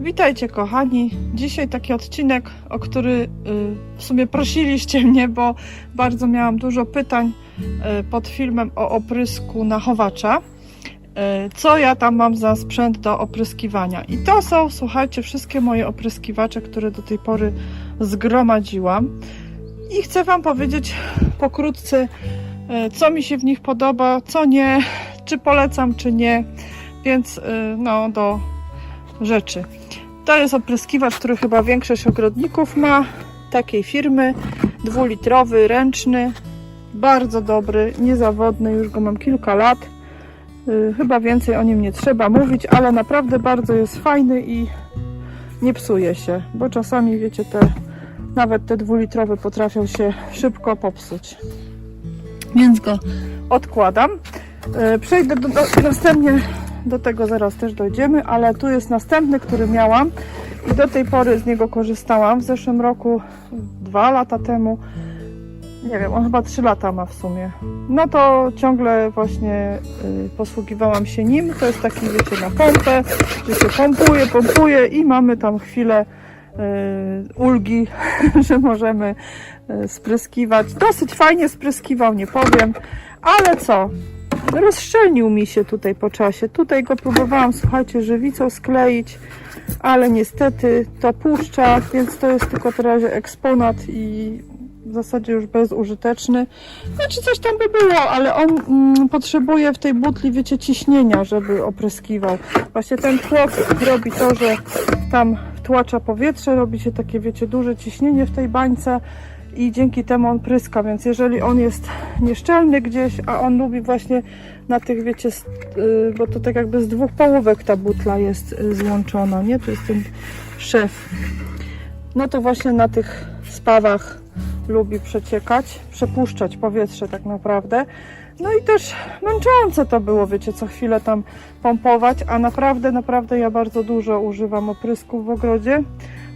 Witajcie kochani. Dzisiaj taki odcinek, o który y, w sumie prosiliście mnie, bo bardzo miałam dużo pytań y, pod filmem o oprysku na chowacza. Y, Co ja tam mam za sprzęt do opryskiwania? I to są, słuchajcie, wszystkie moje opryskiwacze, które do tej pory zgromadziłam. I chcę Wam powiedzieć pokrótce, co mi się w nich podoba, co nie, czy polecam, czy nie. Więc no, do rzeczy. To jest opryskiwacz, który chyba większość ogrodników ma. Takiej firmy. Dwulitrowy, ręczny. Bardzo dobry, niezawodny. Już go mam kilka lat. Yy, Chyba więcej o nim nie trzeba mówić, ale naprawdę bardzo jest fajny i nie psuje się, bo czasami wiecie, te nawet te dwulitrowe potrafią się szybko popsuć. Więc go odkładam. Yy, Przejdę do, do, następnie do tego zaraz też dojdziemy, ale tu jest następny, który miałam i do tej pory z niego korzystałam. W zeszłym roku, dwa lata temu, nie wiem, on chyba trzy lata ma w sumie. No to ciągle właśnie y, posługiwałam się nim. To jest taki, wiecie, na pompę, że się pompuje, pompuje i mamy tam chwilę y, ulgi, że możemy y, spryskiwać. Dosyć fajnie spryskiwał, nie powiem, ale co? Rozszczelnił mi się tutaj po czasie. Tutaj go próbowałam, słuchajcie, żywicą skleić, ale niestety to puszcza, więc to jest tylko teraz eksponat i w zasadzie już bezużyteczny. Znaczy coś tam by było, ale on mm, potrzebuje w tej butli, wiecie, ciśnienia, żeby opryskiwał. Właśnie ten tłok robi to, że tam wtłacza powietrze, robi się takie, wiecie, duże ciśnienie w tej bańce i dzięki temu on pryska, więc jeżeli on jest nieszczelny gdzieś, a on lubi właśnie na tych, wiecie, y, bo to tak jakby z dwóch połówek ta butla jest y, złączona, nie? To jest ten szef. No to właśnie na tych spawach lubi przeciekać, przepuszczać powietrze tak naprawdę. No i też męczące to było, wiecie, co chwilę tam pompować, a naprawdę, naprawdę ja bardzo dużo używam oprysków w ogrodzie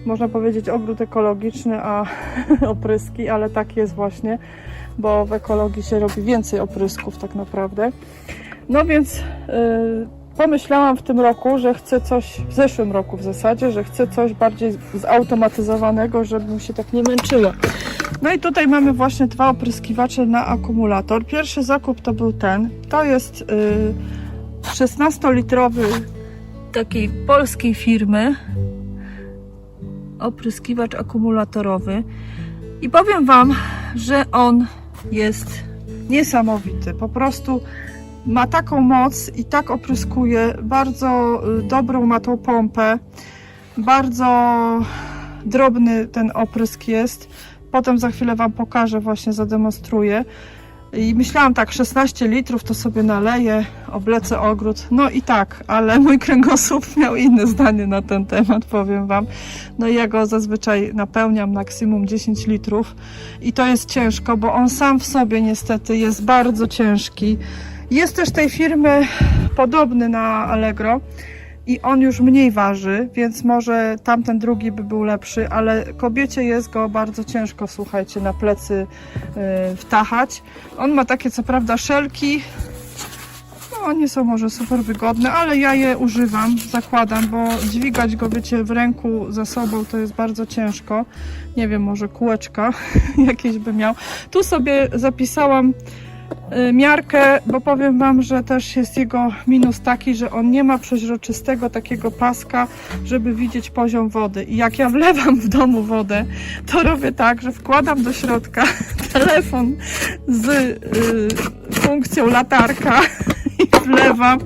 można powiedzieć ogród ekologiczny, a opryski, ale tak jest właśnie, bo w ekologii się robi więcej oprysków tak naprawdę. No więc yy, pomyślałam w tym roku, że chcę coś, w zeszłym roku w zasadzie, że chcę coś bardziej zautomatyzowanego, żebym się tak nie męczyła. No i tutaj mamy właśnie dwa opryskiwacze na akumulator. Pierwszy zakup to był ten. To jest yy, 16-litrowy takiej polskiej firmy opryskiwacz akumulatorowy i powiem Wam, że on jest niesamowity. Po prostu ma taką moc i tak opryskuje. Bardzo y, dobrą ma tą pompę. Bardzo drobny ten oprysk jest. Potem za chwilę Wam pokażę, właśnie zademonstruję. I myślałam tak, 16 litrów to sobie naleję, oblecę ogród. No i tak, ale mój kręgosłup miał inne zdanie na ten temat, powiem Wam. No i ja go zazwyczaj napełniam maksimum 10 litrów i to jest ciężko, bo on sam w sobie niestety jest bardzo ciężki. Jest też tej firmy podobny na Allegro i on już mniej waży, więc może tamten drugi by był lepszy, ale kobiecie jest go bardzo ciężko, słuchajcie, na plecy yy, wtachać. On ma takie co prawda szelki, no nie są może super wygodne, ale ja je używam, zakładam, bo dźwigać go, wiecie, w ręku ze sobą to jest bardzo ciężko. Nie wiem, może kółeczka jakieś by miał. Tu sobie zapisałam miarkę, bo powiem Wam, że też jest jego minus taki, że on nie ma przeźroczystego takiego paska, żeby widzieć poziom wody. I jak ja wlewam w domu wodę, to robię tak, że wkładam do środka telefon z y, funkcją latarka i wlewam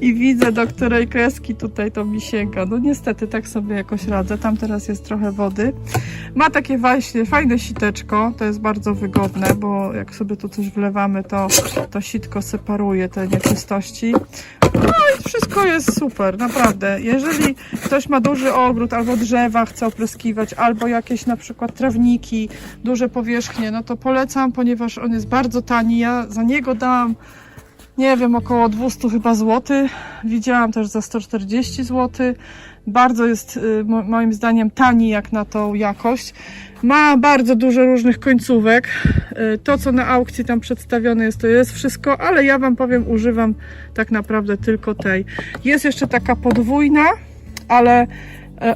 i widzę, do której kreski tutaj to mi sięga. No niestety tak sobie jakoś radzę. Tam teraz jest trochę wody. Ma takie właśnie fajne siteczko, to jest bardzo wygodne, bo jak sobie tu coś wlewamy, to to sitko separuje te nieczystości. No i wszystko jest super, naprawdę. Jeżeli ktoś ma duży ogród albo drzewa chce opryskiwać, albo jakieś na przykład trawniki, duże powierzchnie, no to polecam, ponieważ on jest bardzo tani. Ja za niego dałam nie wiem, około 200 chyba złotych. Widziałam też za 140 zł. Bardzo jest y, mo- moim zdaniem tani jak na tą jakość. Ma bardzo dużo różnych końcówek. Y, To, co na aukcji tam przedstawione jest, to jest wszystko, ale ja Wam powiem, używam tak naprawdę tylko tej. Jest jeszcze taka podwójna, ale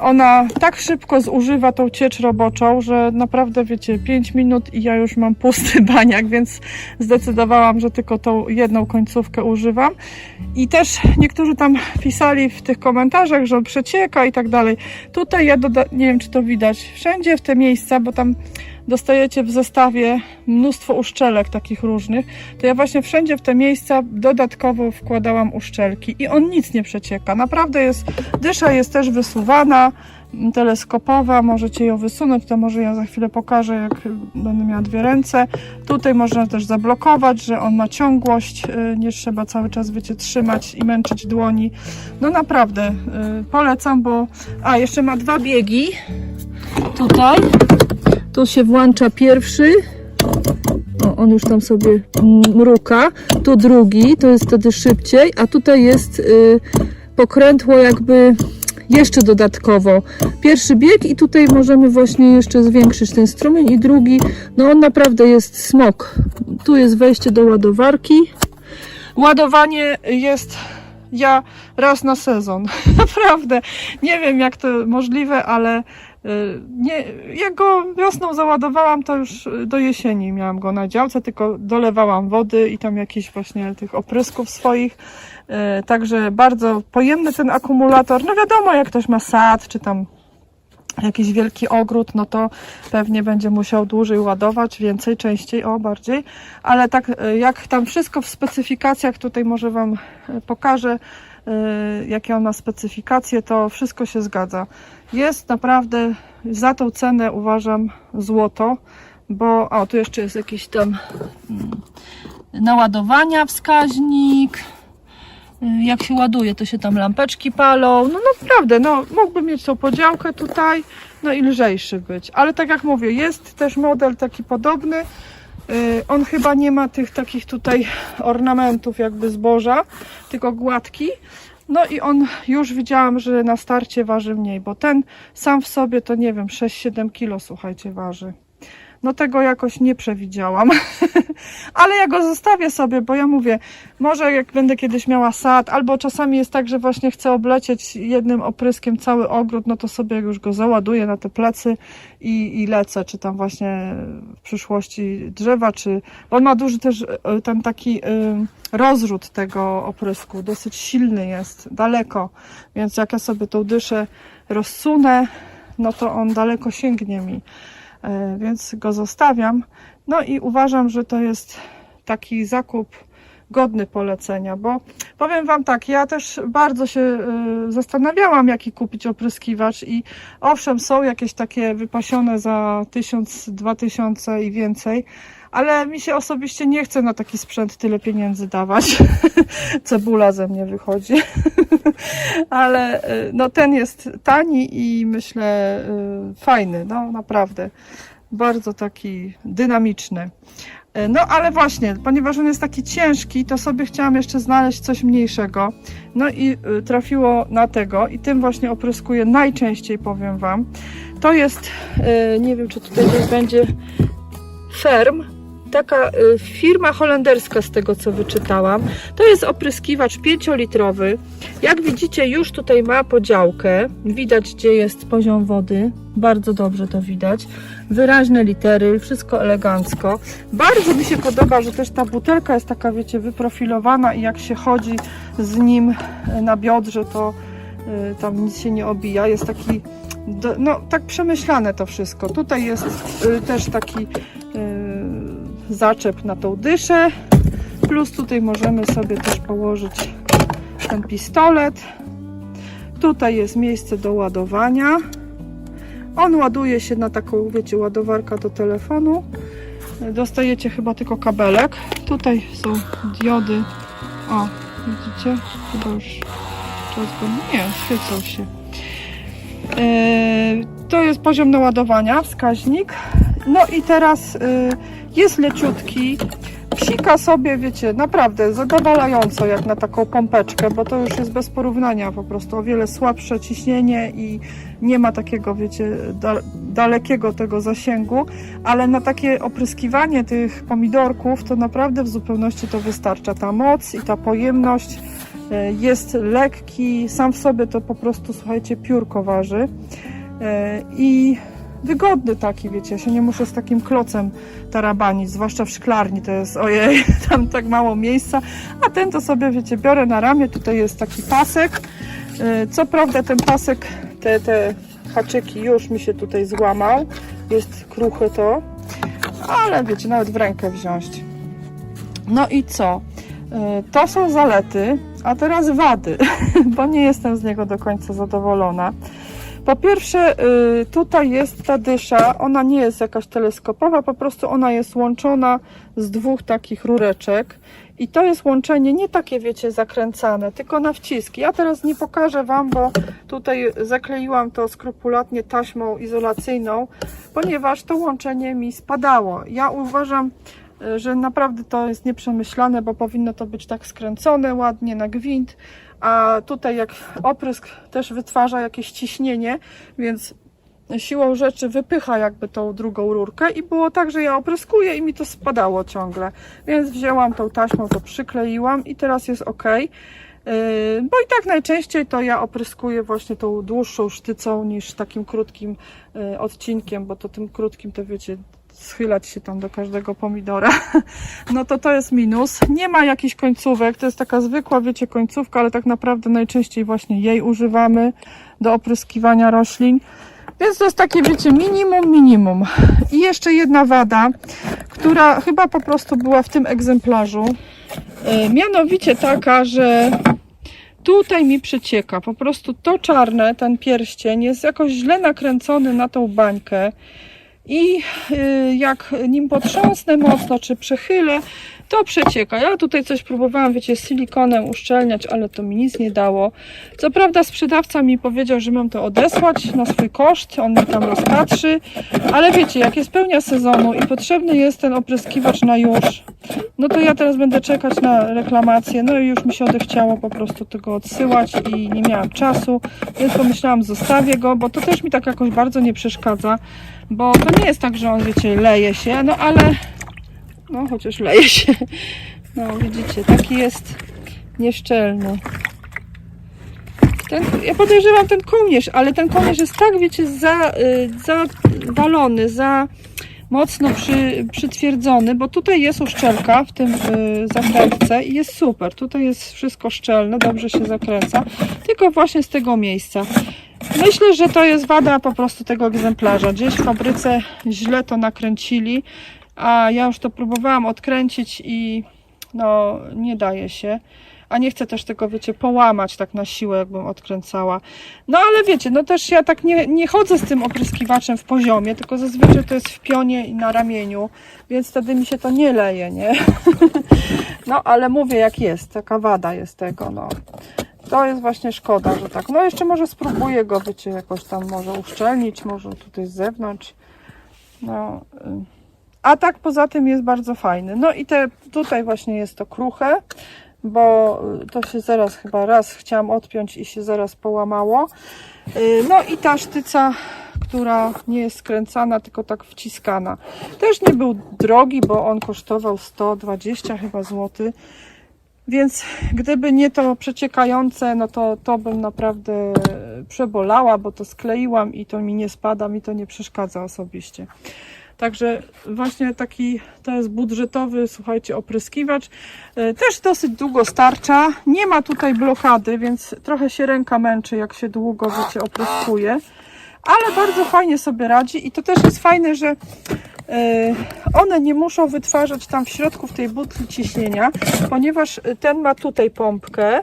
Ona tak szybko zużywa tą ciecz roboczą, że naprawdę wiecie, 5 minut i ja już mam pusty baniak, więc zdecydowałam, że tylko tą jedną końcówkę używam. I też niektórzy tam pisali w tych komentarzach, że on przecieka i tak dalej. Tutaj ja doda- nie wiem, czy to widać, wszędzie w te miejsca, bo tam dostajecie w zestawie mnóstwo uszczelek takich różnych, to ja właśnie wszędzie w te miejsca dodatkowo wkładałam uszczelki i on nic nie przecieka. Naprawdę jest, dysza jest też wysuwana, teleskopowa, możecie ją wysunąć, to może ja za chwilę pokażę, jak będę miała dwie ręce. Tutaj można też zablokować, że on ma ciągłość, y, nie trzeba cały czas, wiecie, trzymać i męczyć dłoni. No naprawdę, y, polecam, bo... A, jeszcze ma dwa biegi. Tutaj. Tu się włącza pierwszy. O, on już tam sobie mruka. Tu drugi, to jest wtedy szybciej, a tutaj jest y, pokrętło jakby jeszcze dodatkowo. Pierwszy bieg i tutaj możemy właśnie jeszcze zwiększyć ten strumień i drugi, no on naprawdę jest smok. Tu jest wejście do ładowarki. Ładowanie jest ja raz na sezon. Naprawdę. Nie wiem jak to możliwe, ale nie, jak go wiosną załadowałam, to już y, do jesieni miałam go na działce, tylko dolewałam wody i tam jakichś właśnie tych oprysków swoich. Y, Także bardzo pojemny ten akumulator. No wiadomo, jak ktoś ma sad, czy tam jakiś wielki ogród, no to pewnie będzie musiał dłużej ładować, więcej, częściej, o bardziej. Ale tak y, jak tam wszystko w specyfikacjach, tutaj może Wam y, pokażę, y, jakie on ma specyfikacje, to wszystko się zgadza. Jest naprawdę za tą cenę uważam złoto, bo o tu jeszcze jest jakiś tam mm, naładowania wskaźnik. Y, Jak się ładuje, to się tam lampeczki palą. No naprawdę, no mógłbym mieć tą podziałkę tutaj, no i lżejszy być. Ale tak jak mówię, jest też model taki podobny. Y, On chyba nie ma tych takich tutaj ornamentów jakby zboża, tylko gładki. No i on już widziałam, że na starcie waży mniej, bo ten sam w sobie to nie wiem, 6-7 kilo słuchajcie waży. No tego jakoś nie przewidziałam. Ale ja go zostawię sobie, bo ja mówię, może jak będę kiedyś miała sad, albo czasami jest tak, że właśnie chcę oblecieć jednym opryskiem cały ogród, no to sobie już go załaduję na te plecy i, i lecę, czy tam właśnie w przyszłości drzewa, czy... Bo on ma duży też e, ten taki y, rozrzut tego oprysku, dosyć silny jest, daleko, więc jak ja sobie tą dyszę rozsunę, no to on daleko sięgnie mi, E, więc go zostawiam. No i uważam, że to jest taki zakup godny polecenia, bo powiem Wam tak, ja też bardzo się y, zastanawiałam, jaki kupić opryskiwacz i owszem, są jakieś takie wypasione za 1000, 2000 i więcej, ale mi się osobiście nie chce na taki sprzęt tyle pieniędzy dawać. Cebula ze mnie wychodzi. ale y, no ten jest tani i myślę y, fajny, no naprawdę. Bardzo taki dynamiczny. E, No ale właśnie, ponieważ on jest taki ciężki, to sobie chciałam jeszcze znaleźć coś mniejszego. No i y, trafiło na tego i tym właśnie opryskuję najczęściej, powiem Wam. To jest, y, nie wiem czy tutaj będzie Ferm, taka y, firma holenderska z tego co wyczytałam. To jest opryskiwacz 5-litrowy. Jak widzicie już tutaj ma podziałkę. Widać gdzie jest poziom wody. Bardzo dobrze to widać. Wyraźne litery, wszystko elegancko. Bardzo mi się podoba, że też ta butelka jest taka, wiecie, wyprofilowana i jak się chodzi z nim y, na biodrze, to y, tam nic się nie obija. Jest taki, no tak przemyślane to wszystko. Tutaj jest też taki zaczep na tą dyszę. Plus tutaj możemy sobie też położyć ten pistolet. Tutaj jest miejsce do ładowania. On ładuje się na taką, wiecie, ładowarka do telefonu. Dostajecie chyba tylko kabelek. Tutaj są diody. O, widzicie? Chyba już czas go... Nie, świecą się. Eee, to jest poziom naładowania, wskaźnik. No i teraz y, jest leciutki. Psika sobie, wiecie, naprawdę zadowalająco jak na taką pompeczkę, bo to już jest bez porównania po prostu o wiele słabsze ciśnienie i nie ma takiego, wiecie, da, dalekiego tego zasięgu, ale na takie opryskiwanie tych pomidorków to naprawdę w zupełności to wystarcza. Ta moc i ta pojemność E, Jest lekki, sam w sobie to po prostu, słuchajcie, piórko waży. E, I wygodny taki, wiecie, ja się nie muszę z takim klocem tarabanić, zwłaszcza w szklarni, to jest, ojej, tam tak mało miejsca, a ten to sobie, wiecie, biorę na ramię, tutaj jest taki pasek, E, co prawda ten pasek, te, te haczyki już mi się tutaj złamał, jest kruche to, ale wiecie, nawet w rękę wziąć. No i co? E, To są zalety, a teraz wady, bo nie jestem z niego do końca zadowolona. Po pierwsze, y, tutaj jest ta dysza, ona nie jest jakaś teleskopowa, po prostu ona jest łączona z dwóch takich rureczek i to jest łączenie nie takie, wiecie, zakręcane, tylko na wciski. Ja teraz nie pokażę Wam, bo tutaj zakleiłam to skrupulatnie taśmą izolacyjną, ponieważ to łączenie mi spadało. Ja uważam, y, że naprawdę to jest nieprzemyślane, bo powinno to być tak skręcone ładnie na gwint, a tutaj jak oprysk też wytwarza jakieś ciśnienie, więc siłą rzeczy wypycha jakby tą drugą rurkę i było tak, że ja opryskuję i mi to spadało ciągle. Więc wzięłam tą taśmą, to przykleiłam i teraz jest ok. Bo i tak najczęściej to ja opryskuję właśnie tą dłuższą sztycą niż takim krótkim yy, odcinkiem, bo to tym krótkim to wiecie, schylać się tam do każdego pomidora. No to to jest minus. Nie ma jakichś końcówek, to jest taka zwykła, wiecie, końcówka, ale tak naprawdę najczęściej właśnie jej używamy do opryskiwania roślin. Więc to jest takie, wiecie, minimum, minimum. I jeszcze jedna wada, która chyba po prostu była w tym egzemplarzu. E, Mianowicie taka, że tutaj mi przecieka. Po prostu to czarne, ten pierścień jest jakoś źle nakręcony na tą bańkę. I y, jak nim potrząsnę mocno, czy przechylę, to przecieka. Ja tutaj coś próbowałam, wiecie, silikonem uszczelniać, ale to mi nic nie dało. Co prawda sprzedawca mi powiedział, że mam to odesłać na swój koszt, on mi tam rozpatrzy, ale wiecie, jak jest pełnia sezonu i potrzebny jest ten opryskiwacz na już, no to ja teraz będę czekać na reklamację, no i już mi się odechciało po prostu tego odsyłać i nie miałam czasu, więc pomyślałam, zostawię go, bo to też mi tak jakoś bardzo nie przeszkadza, bo to nie jest tak, że on, wiecie, leje się, no ale no, chociaż leje się. No, widzicie, taki jest nieszczelny. Ten, ja podejrzewam ten kołnierz, ale ten kołnierz jest tak, wiecie, za, y, zawalony, za mocno przy, przytwierdzony, bo tutaj jest uszczelka w tym y, zakrętce i jest super. Tutaj jest wszystko szczelne, dobrze się zakręca, tylko właśnie z tego miejsca. Myślę, że to jest wada po prostu tego egzemplarza. Gdzieś w fabryce źle to nakręcili, a ja już to próbowałam odkręcić i no nie daje się. A nie chcę też tego, wiecie, połamać tak na siłę, jakbym odkręcała. No ale wiecie, no też ja tak nie, nie chodzę z tym opryskiwaczem w poziomie, tylko zazwyczaj to jest w pionie i na ramieniu, więc wtedy mi się to nie leje, nie? No ale mówię jak jest, taka wada jest tego, no. To jest właśnie szkoda, że tak. No jeszcze może spróbuję go, wiecie, jakoś tam może uszczelnić, może tutaj z zewnątrz. No. y. A tak poza tym jest bardzo fajny. No i te tutaj właśnie jest to kruche, bo to się zaraz chyba raz chciałam odpiąć i się zaraz połamało. Y, No i ta sztyca, która nie jest skręcana, tylko tak wciskana. Też nie był drogi, bo on kosztował 120 chyba złotych. Więc gdyby nie to przeciekające, no to to bym naprawdę przebolała, bo to skleiłam i to mi nie spada, mi to nie przeszkadza osobiście. Także właśnie taki to jest budżetowy, słuchajcie, opryskiwacz. E, Też dosyć długo starcza. Nie ma tutaj blokady, więc trochę się ręka męczy, jak się długo, wiecie, opryskuje. Ale bardzo fajnie sobie radzi i to też jest fajne, że e, one nie muszą wytwarzać tam w środku w tej butli ciśnienia, ponieważ ten ma tutaj pompkę,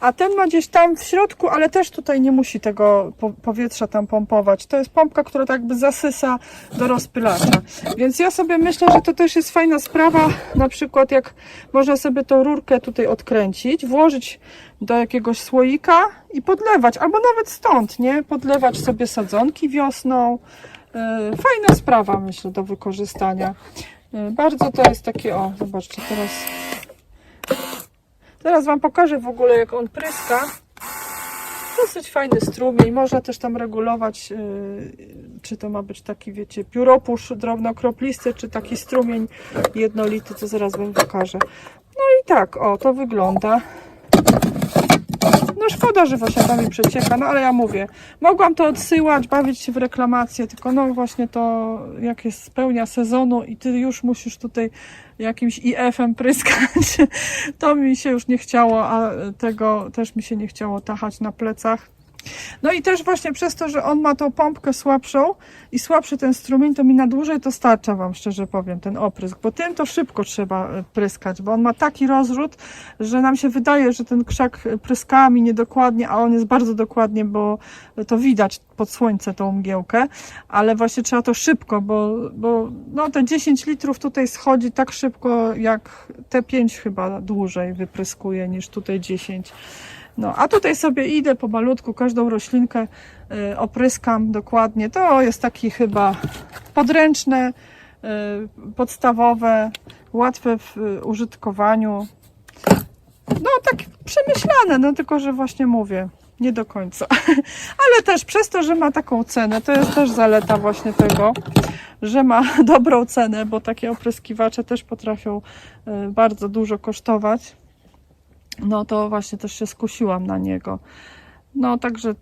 a ten ma gdzieś tam w środku, ale też tutaj nie musi tego po- powietrza tam pompować. To jest pompka, która tak jakby zasysa do rozpylacza. Więc ja sobie myślę, że to też jest fajna sprawa, na przykład jak można sobie tą rurkę tutaj odkręcić, włożyć do jakiegoś słoika i podlewać, albo nawet stąd, nie? Podlewać sobie sadzonki wiosną. Yy, Fajna sprawa, myślę, do wykorzystania. Yy, Bardzo to jest takie, o, zobaczcie, teraz Teraz Wam pokażę w ogóle jak on pryska. Dosyć fajny strumień. Można też tam regulować, yy, czy to ma być taki, wiecie, pióropusz drobnokroplisty, czy taki strumień jednolity, to zaraz Wam pokażę. No i tak, o, to wygląda. No szkoda, że właśnie mi przecieka, no ale ja mówię, mogłam to odsyłać, bawić się w reklamację, tylko no właśnie to, jak jest spełnia sezonu i ty już musisz tutaj jakimś IF-em pryskać, to mi się już nie chciało, a tego też mi się nie chciało tachać na plecach. No i też właśnie przez to, że on ma tą pompkę słabszą i słabszy ten strumień, to mi na dłużej to starcza, Wam szczerze powiem, ten oprysk, bo tym to szybko trzeba e, pryskać, bo on ma taki rozrzut, że nam się wydaje, że ten krzak pryskami niedokładnie, a on jest bardzo dokładnie, bo to widać pod słońce tą mgiełkę, ale właśnie trzeba to szybko, bo, bo no te 10 litrów tutaj schodzi tak szybko, jak te 5 chyba dłużej wypryskuje niż tutaj 10. No, a tutaj sobie idę pomalutku, każdą roślinkę y, opryskam dokładnie. To jest taki chyba podręczne, y, podstawowe, łatwe w użytkowaniu. No, tak przemyślane, no tylko, że właśnie mówię, nie do końca. Ale też przez to, że ma taką cenę, to jest też zaleta właśnie tego, że ma dobrą cenę, bo takie opryskiwacze też potrafią y, bardzo dużo kosztować no to właśnie też się skusiłam na niego. No także y,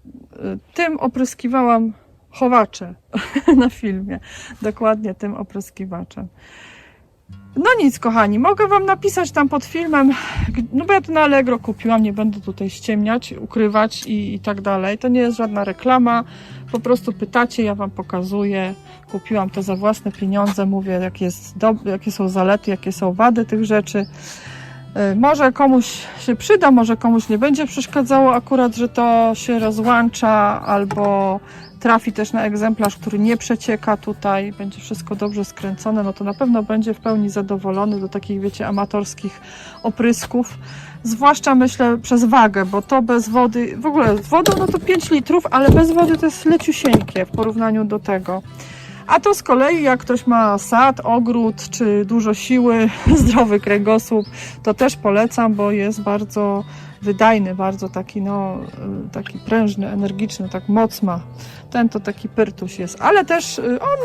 tym opryskiwałam chowacze na filmie. Dokładnie tym opryskiwaczem. No nic, kochani, mogę Wam napisać tam pod filmem, no bo ja to na Allegro kupiłam, nie będę tutaj ściemniać, ukrywać i, i tak dalej. To nie jest żadna reklama, po prostu pytacie, ja Wam pokazuję. Kupiłam to za własne pieniądze, mówię, jak jest jakie są zalety, jakie są wady tych rzeczy. Y, Może komuś się przyda, może komuś nie będzie przeszkadzało akurat, że to się rozłącza albo trafi też na egzemplarz, który nie przecieka tutaj, będzie wszystko dobrze skręcone, no to na pewno będzie w pełni zadowolony do takich, wiecie, amatorskich oprysków. Zwłaszcza myślę przez wagę, bo to bez wody, w ogóle z wodą no to 5 litrów, ale bez wody to jest leciusieńkie w porównaniu do tego. A to z kolei, jak ktoś ma sad, ogród, czy dużo siły, zdrowy kręgosłup, to też polecam, bo jest bardzo wydajny, bardzo taki, no, y, taki prężny, energiczny, tak moc ma. Ten to taki pyrtuś jest, ale też y, on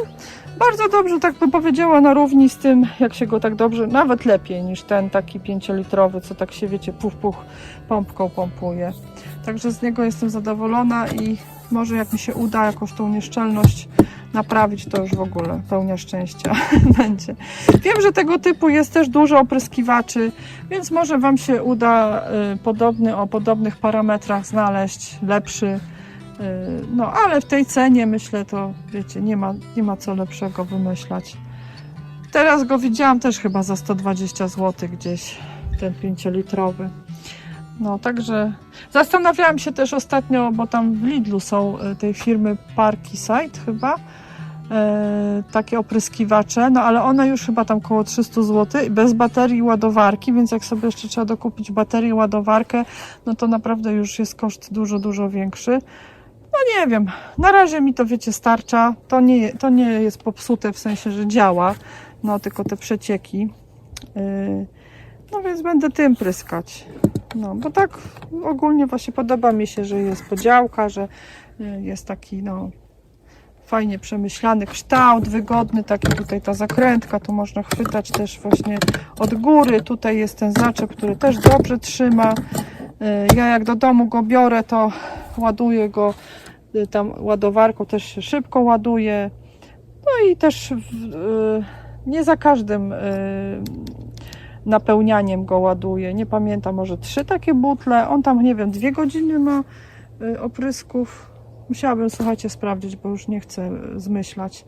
bardzo dobrze, tak bym powiedziała, na równi z tym, jak się go tak dobrze, nawet lepiej niż ten taki pięciolitrowy, co tak się, wiecie, puch, puch, pompką pompuje. Także z niego jestem zadowolona i może jak mi się uda jakąś tą nieszczelność naprawić, to już w ogóle pełnia szczęścia będzie. Wiem, że tego typu jest też dużo opryskiwaczy, więc może Wam się uda y, podobny, o podobnych parametrach znaleźć, lepszy. Y, no, ale w tej cenie myślę, to wiecie, nie ma, nie ma co lepszego wymyślać. Teraz go widziałam też chyba za 120 zł gdzieś, ten 5-litrowy. No, także zastanawiałam się też ostatnio, bo tam w Lidlu są y, tej firmy Parkiside chyba, takie opryskiwacze, no ale one już chyba tam koło 300 zł bez baterii i ładowarki, więc jak sobie jeszcze trzeba dokupić baterię i ładowarkę, no to naprawdę już jest koszt dużo, dużo większy. No nie wiem, na razie mi to wiecie starcza, to nie, to nie jest popsute w sensie, że działa, no tylko te przecieki. Yy, no więc będę tym pryskać. No, bo tak ogólnie właśnie podoba mi się, że jest podziałka, że y, jest taki, no, fajnie przemyślany kształt, wygodny, taki tutaj ta zakrętka, tu można chwytać też właśnie od góry, tutaj jest ten zaczep, który też dobrze trzyma. Y, Ja jak do domu go biorę, to ładuję go y, tam ładowarką, też się szybko ładuje. No i też y, nie za każdym napełnianiem go ładuje. Nie pamiętam, może trzy takie butle. On tam, nie wiem, dwie godziny ma oprysków. Musiałabym, słuchajcie, sprawdzić, bo już nie chcę zmyślać.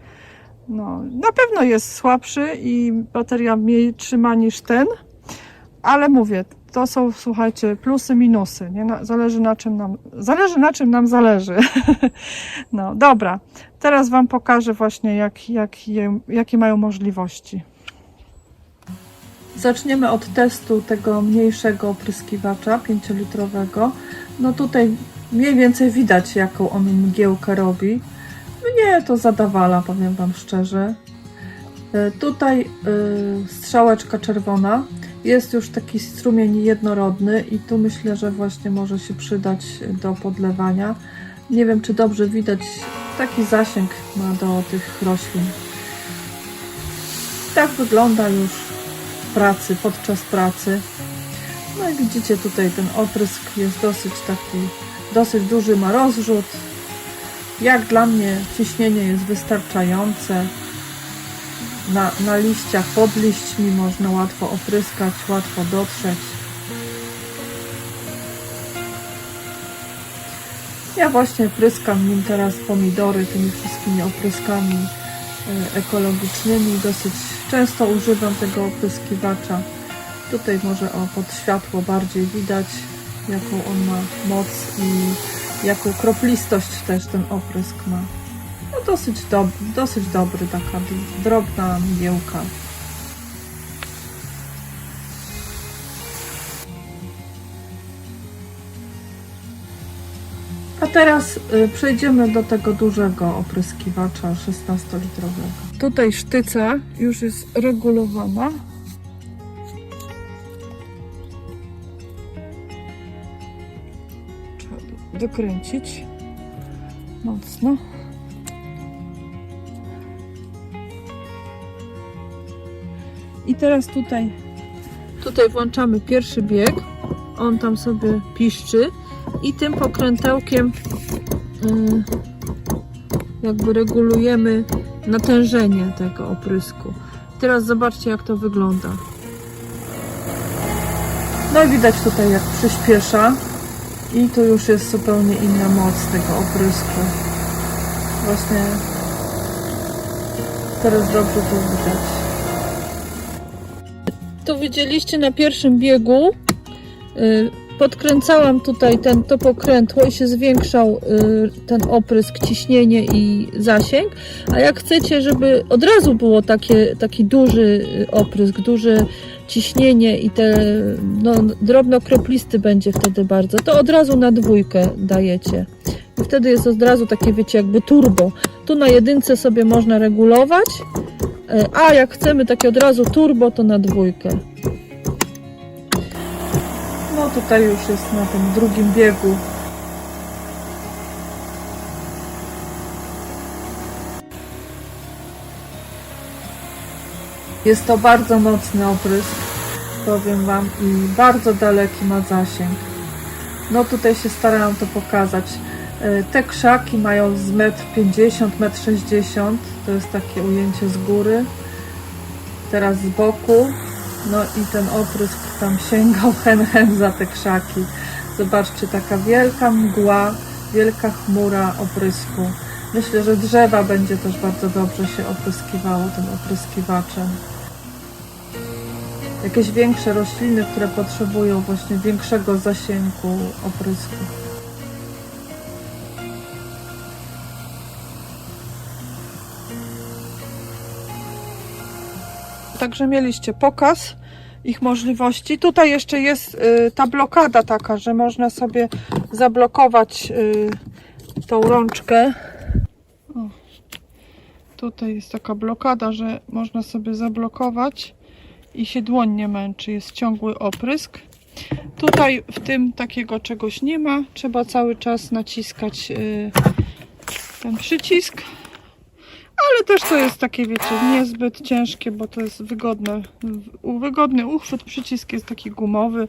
No, na pewno jest słabszy i bateria mniej trzyma niż ten, ale mówię, to są, słuchajcie, plusy, minusy. Nie? Na, zależy na czym nam, zależy na czym nam zależy. no, dobra. Teraz Wam pokażę właśnie, jak, jak je, jakie mają możliwości. Zaczniemy od testu tego mniejszego opryskiwacza 5-litrowego. No tutaj mniej więcej widać, jaką on mgiełkę robi. Mnie to zadawala, powiem Wam szczerze. E, Tutaj y, strzałeczka czerwona. Jest już taki strumień jednorodny i tu myślę, że właśnie może się przydać do podlewania. Nie wiem, czy dobrze widać, taki zasięg ma do tych roślin. Tak wygląda już w pracy, podczas pracy. No i widzicie tutaj ten oprysk jest dosyć taki, dosyć duży ma rozrzut. Jak dla mnie ciśnienie jest wystarczające. Na, na liściach, pod liśćmi można łatwo opryskać, łatwo dotrzeć. Ja właśnie pryskam nim teraz pomidory tymi wszystkimi opryskami e, ekologicznymi. Dosyć często używam tego opryskiwacza. Tutaj może o pod światło bardziej widać, jaką on ma moc i jaką kroplistość też ten oprysk ma. No dosyć, dob dosyć dobry, taka drobna mgiełka. A teraz y, przejdziemy do tego dużego opryskiwacza 16-litrowego. Tutaj sztyca już jest regulowana. Dokręcić mocno. I teraz tutaj, tutaj włączamy pierwszy bieg. On tam sobie piszczy i tym pokrętełkiem y, jakby regulujemy natężenie tego oprysku. Teraz zobaczcie jak to wygląda. No i widać tutaj jak przyspiesza i tu już jest zupełnie inna moc tego oprysku. Właśnie teraz dobrze to widać. Tu widzieliście na pierwszym biegu y, podkręcałam tutaj ten, to pokrętło i się zwiększał y, ten oprysk, ciśnienie i zasięg. A jak chcecie, żeby od razu było takie, taki duży y, oprysk, duże ciśnienie i te no, drobno kroplisty będzie wtedy bardzo, to od razu na dwójkę dajecie. I wtedy jest od razu takie, wiecie, jakby turbo. Tu na jedynce sobie można regulować, y, a jak chcemy takie od razu turbo, to na dwójkę. Tutaj już jest na tym drugim biegu. Jest to bardzo mocny oprysk, powiem Wam, i bardzo daleki ma zasięg. No tutaj się starałam to pokazać. E, Te krzaki mają z 1,50 m, 1,60 m, to jest takie ujęcie z góry. Teraz z boku, no i ten oprysk tam sięgał hen hen za te krzaki. Zobaczcie, taka wielka mgła, wielka chmura oprysku. Myślę, że drzewa będzie też bardzo dobrze się opryskiwało tym opryskiwaczem. Jakieś większe rośliny, które potrzebują właśnie większego zasięgu oprysku. Także mieliście pokaz ich możliwości. Tutaj jeszcze jest y, ta blokada taka, że można sobie zablokować y, tą rączkę. O. Tutaj jest taka blokada, że można sobie zablokować i się dłoń nie męczy. Jest ciągły oprysk. Tutaj w tym takiego czegoś nie ma. Trzeba cały czas naciskać y, ten przycisk. Ale też to jest takie, wiecie, niezbyt ciężkie, bo to jest wygodne. Wygodny uchwyt, przycisk jest taki gumowy,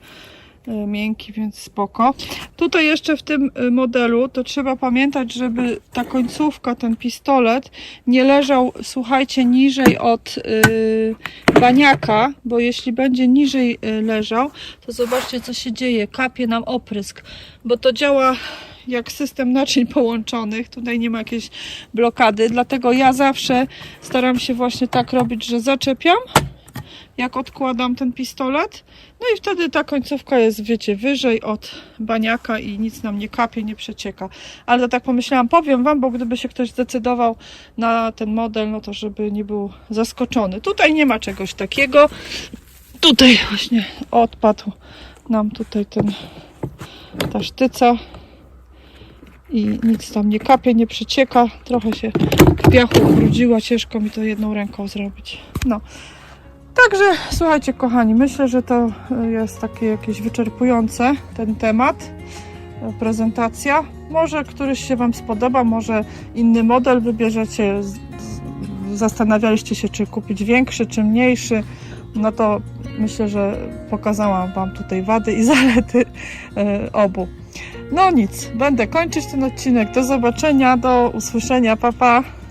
miękki, więc spoko. Tutaj jeszcze w tym e, modelu to trzeba pamiętać, żeby ta końcówka, ten pistolet nie leżał, słuchajcie, niżej od e, baniaka, bo jeśli będzie niżej e, leżał, to zobaczcie co się dzieje, kapie nam oprysk, bo to działa jak system naczyń połączonych. Tutaj nie ma jakiejś blokady, dlatego ja zawsze staram się właśnie tak robić, że zaczepiam, jak odkładam ten pistolet. No i wtedy ta końcówka jest, wiecie, wyżej od baniaka i nic nam nie kapie, nie przecieka. Ale tak pomyślałam, powiem Wam, bo gdyby się ktoś zdecydował na ten model, no to żeby nie był zaskoczony. Tutaj nie ma czegoś takiego. Tutaj właśnie odpadł nam tutaj ten ta sztyca i nic tam nie kapie, nie przecieka. Trochę się w piachu ubrudziła, ciężko mi to jedną ręką zrobić. No. Także słuchajcie kochani, myślę, że to jest takie jakieś wyczerpujące ten temat, e, prezentacja. Może któryś się Wam spodoba, może inny model wybierzecie. Zastanawialiście się, czy kupić większy, czy mniejszy. no to myślę, że pokazałam Wam tutaj wady i zalety e, obu. No nic, będę kończyć ten odcinek. Do zobaczenia, do usłyszenia, papa. Pa.